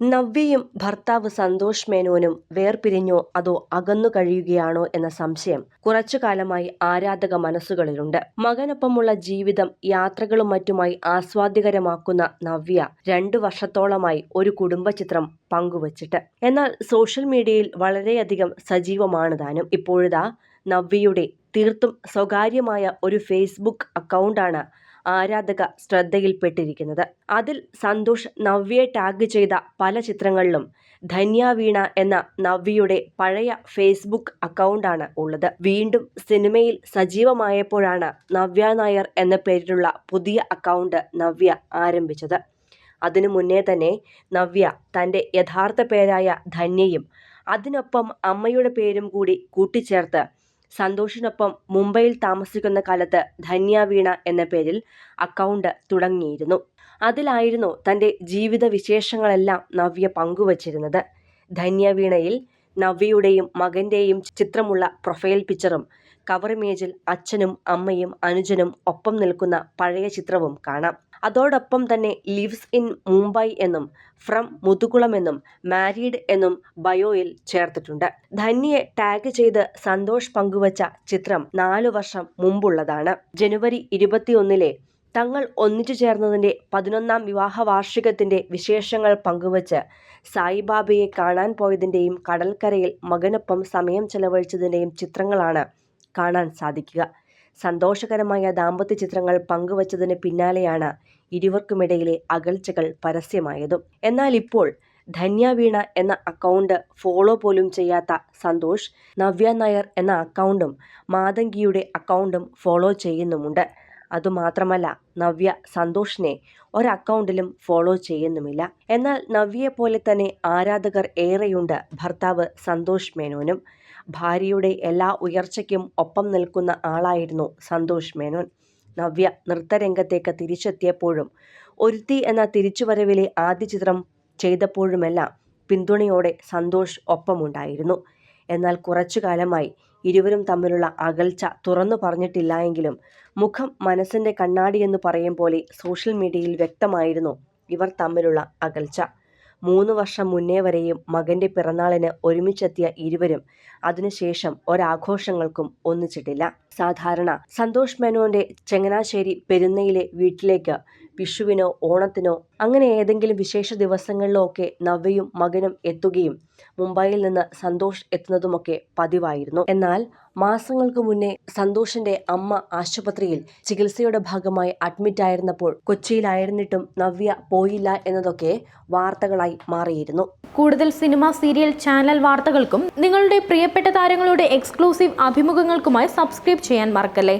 നവ്യയും ഭർത്താവ് സന്തോഷ് മേനോനും വേർപിരിഞ്ഞോ അതോ അകന്നു കഴിയുകയാണോ എന്ന സംശയം കുറച്ചു കാലമായി ആരാധക മനസ്സുകളിലുണ്ട്. മകനൊപ്പമുള്ള ജീവിതം യാത്രകളും മറ്റുമായി ആസ്വാദ്യകരമാക്കുന്ന നവ്യ രണ്ടു വർഷത്തോളമായി ഒരു കുടുംബ ചിത്രം പങ്കുവച്ചിട്ട്. എന്നാൽ സോഷ്യൽ മീഡിയയിൽ വളരെയധികം സജീവമാണ് താനും. ഇപ്പോഴിതാ നവ്യയുടെ തീർത്തും സ്വകാര്യമായ ഒരു ഫേസ്ബുക്ക് അക്കൗണ്ടാണ് ആരാധക ശ്രദ്ധയിൽപ്പെട്ടിരിക്കുന്നത്. അതിൽ സന്തോഷ് നവ്യയെ ടാഗ് ചെയ്ത പല ചിത്രങ്ങളിലും ധന്യ വീണ എന്ന നവ്യയുടെ പഴയ ഫേസ്ബുക്ക് അക്കൗണ്ടാണ് ഉള്ളത്. വീണ്ടും സിനിമയിൽ സജീവമായപ്പോഴാണ് നവ്യ നായർ എന്ന പേരിലുള്ള പുതിയ അക്കൗണ്ട് നവ്യ ആരംഭിച്ചത്. അതിനു മുന്നേ തന്നെ നവ്യ തന്റെ യഥാർത്ഥ പേരായ ധന്യയും അതിനൊപ്പം അമ്മയുടെ പേരും കൂടി കൂട്ടിച്ചേർത്ത് സന്തോഷിനൊപ്പം മുംബൈയിൽ താമസിക്കുന്ന കാലത്ത് ധന്യ വീണ എന്ന പേരിൽ അക്കൗണ്ട് തുടങ്ങിയിരുന്നു. അതിലായിരുന്നു തന്റെ ജീവിത വിശേഷങ്ങളെല്ലാം നവ്യ പങ്കുവച്ചിരുന്നത്. ധന്യ വീണയിൽ നവ്യയുടെയും മകന്റെയും ചിത്രമുള്ള പ്രൊഫൈൽ പിക്ചറും കവർ ഇമേജിൽ അച്ഛനും അമ്മയും അനുജനും ഒപ്പം നിൽക്കുന്ന പഴയ ചിത്രവും കാണാം. അതോടൊപ്പം തന്നെ ലിവ്സ് ഇൻ മുംബൈ എന്നും ഫ്രം മുതുകുളം എന്നും മാരീഡ് എന്നും ബയോയിൽ ചേർത്തിട്ടുണ്ട്. ധന്യയെ ടാഗ് ചെയ്ത് സന്തോഷ് പങ്കുവച്ച ചിത്രം നാലു വർഷം മുമ്പുള്ളതാണ്. ജനുവരി ഇരുപത്തിയൊന്നിലെ തങ്ങൾ ഒന്നിച്ചു ചേർന്നതിന്റെ പതിനൊന്നാം വിവാഹ വാർഷികത്തിന്റെ വിശേഷങ്ങൾ പങ്കുവച്ച് സായിബാബയെ കാണാൻ പോയതിന്റെയും കടൽക്കരയിൽ മകനൊപ്പം സമയം ചെലവഴിച്ചതിന്റെയും ചിത്രങ്ങളാണ് കാണാൻ സാധിക്കുക. സന്തോഷകരമായ ദാമ്പത്യ ചിത്രങ്ങൾ പങ്കുവച്ചതിന് പിന്നാലെയാണ് ഇരുവർക്കുമിടയിലെ അകൽച്ചകൾ പരസ്യമായതും. എന്നാൽ ഇപ്പോൾ ധന്യ വീണ എന്ന അക്കൗണ്ട് ഫോളോ പോലും ചെയ്യാത്ത സന്തോഷ് നവ്യ നായർ എന്ന അക്കൗണ്ടും മാതങ്കിയുടെ അക്കൗണ്ടും ഫോളോ ചെയ്യുന്നുമുണ്ട്. അതുമാത്രമല്ല നവ്യ സന്തോഷിനെ ഒരക്കൗണ്ടിലും ഫോളോ ചെയ്യുന്നുമില്ല. എന്നാൽ നവ്യയെ പോലെ തന്നെ ആരാധകർ ഏറെയുണ്ട്. ഭർത്താവ് സന്തോഷ് മേനോനും ഭാര്യയുടെ എല്ലാ ഉയർച്ചയ്ക്കും ഒപ്പം നിൽക്കുന്ന ആളായിരുന്നു സന്തോഷ് മേനോൻ. നവ്യ നൃത്തരംഗത്തേക്ക് തിരിച്ചെത്തിയപ്പോഴും ഒരുത്തി എന്ന തിരിച്ചുവരവിലെ ആദ്യ ചിത്രം ചെയ്തപ്പോഴുമെല്ലാം പിന്തുണയോടെ സന്തോഷ് ഒപ്പമുണ്ടായിരുന്നു. എന്നാൽ കുറച്ചു കാലമായി ഇരുവരും തമ്മിലുള്ള അകൽച്ച തുറന്നു പറഞ്ഞിട്ടില്ല എങ്കിലും മുഖം മനസ്സിന്റെ കണ്ണാടി എന്ന് പറയും പോലെ സോഷ്യൽ മീഡിയയിൽ വ്യക്തമായിരുന്നു ഇവർ തമ്മിലുള്ള അകൽച്ച. മൂന്ന് വർഷം മുന്നേ വരെയും മകന്റെ പിറന്നാളിന് ഒരുമിച്ചെത്തിയ ഇരുവരും അതിനുശേഷം ഒരാഘോഷങ്ങൾക്കും ഒന്നിച്ചിട്ടില്ല. സാധാരണ സന്തോഷ് മേനോന്റെ ചങ്ങനാശ്ശേരി പെരുന്നയിലെ വീട്ടിലേക്ക് വിഷുവിനോ ഓണത്തിനോ അങ്ങനെ ഏതെങ്കിലും വിശേഷ ദിവസങ്ങളിലോ ഒക്കെ നവ്യയും മകനും എത്തുകയും മുംബൈയിൽ നിന്ന് സന്തോഷ് എത്തുന്നതുമൊക്കെ പതിവായിരുന്നു. എന്നാൽ മാസങ്ങൾക്ക് മുന്നേ സന്തോഷിന്റെ അമ്മ ആശുപത്രിയിൽ ചികിത്സയുടെ ഭാഗമായി അഡ്മിറ്റ് ആയിരുന്നപ്പോൾ കൊച്ചിയിലായിരുന്നിട്ടും നവ്യ പോയില്ല എന്നതൊക്കെ വാർത്തകളായി മാറിയിരുന്നു. കൂടുതൽ സിനിമ സീരിയൽ ചാനൽ വാർത്തകൾക്കും നിങ്ങളുടെ പ്രിയപ്പെട്ട താരങ്ങളുടെ എക്സ്ക്ലൂസീവ് അഭിമുഖങ്ങൾക്കുമായി സബ്സ്ക്രൈബ് ചെയ്യാൻ മറക്കല്ലേ?